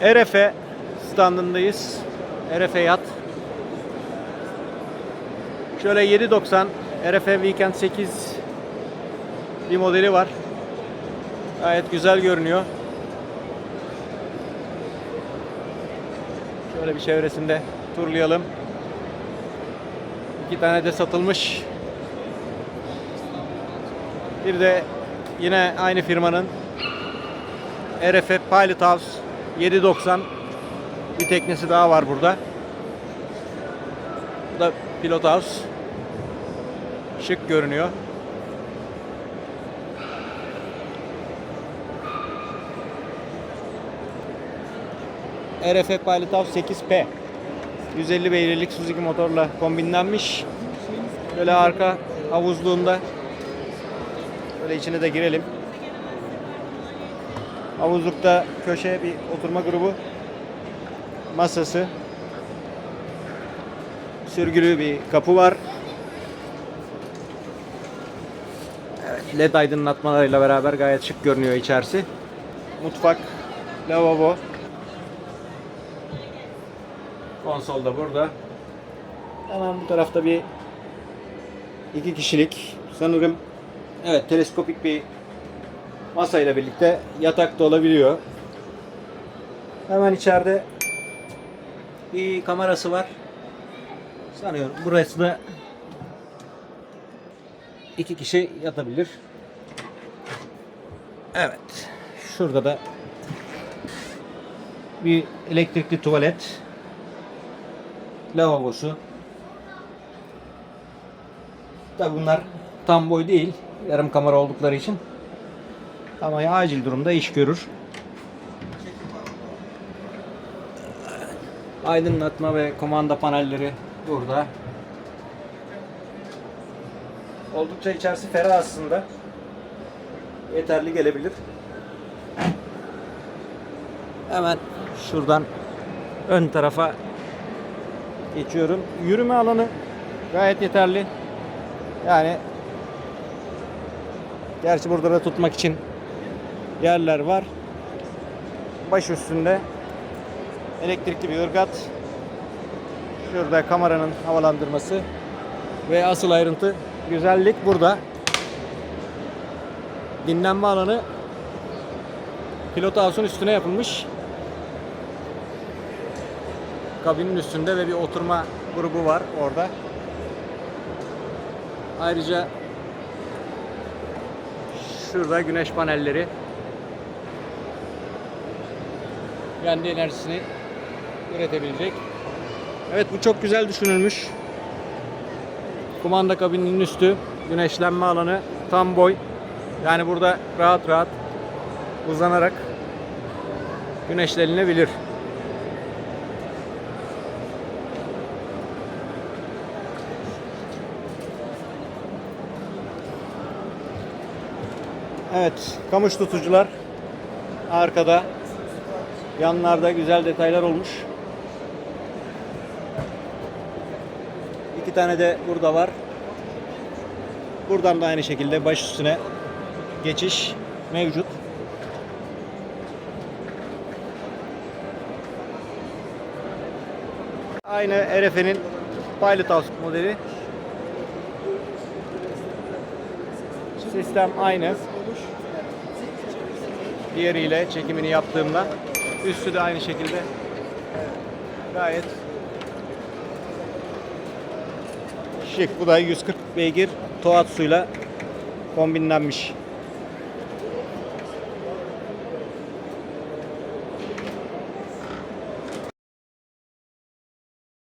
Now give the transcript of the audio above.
Erefe standındayız. Erefe yat. Şöyle 790 Erefe Weekend 8 bir modeli var. Gayet güzel görünüyor. Şöyle bir çevresinde turlayalım. İki tane de satılmış. Bir de yine aynı firmanın RF Pilot House 790 bir teknesi daha var burada. Bu da Pilot House. Şık görünüyor. RF Pilot House 8P 150 beygirlik Suzuki motorla kombinlenmiş. Böyle arka havuzluğunda böyle içine de girelim. Havuzlukta köşe bir oturma grubu masası sürgülü bir kapı var. LED aydınlatmalarıyla beraber gayet şık görünüyor içerisi. Mutfak, lavabo. Konsol da burada. Hemen bu tarafta bir iki kişilik sanırım evet teleskopik bir masayla birlikte yatak da olabiliyor. Hemen içeride bir kamerası var. Sanıyorum burası da iki kişi yatabilir. Evet. Şurada da bir elektrikli tuvalet lavabosu. Tabi bunlar tam boy değil. Yarım kamera oldukları için. Ama acil durumda iş görür. Aydınlatma ve komanda panelleri burada. Oldukça içerisi ferah aslında. Yeterli gelebilir. Hemen şuradan ön tarafa geçiyorum. Yürüme alanı gayet yeterli. Yani gerçi burada da tutmak için yerler var. Baş üstünde elektrikli bir ırgat. Şurada kameranın havalandırması ve asıl ayrıntı güzellik burada. Dinlenme alanı pilot house'un üstüne yapılmış. Kabinin üstünde ve bir oturma grubu var orada. Ayrıca şurada güneş panelleri kendi enerjisini üretebilecek. Evet bu çok güzel düşünülmüş. Kumanda kabininin üstü, güneşlenme alanı tam boy. Yani burada rahat rahat uzanarak güneşlenilebilir. Evet, kamış tutucular arkada. Yanlarda güzel detaylar olmuş. İki tane de burada var. Buradan da aynı şekilde baş üstüne geçiş mevcut. Aynı RF'nin Pilot House modeli. Sistem aynı. Diğeriyle çekimini yaptığımda üstü de aynı şekilde gayet şık. Bu da 140 beygir Tohatsu'yla kombinlenmiş.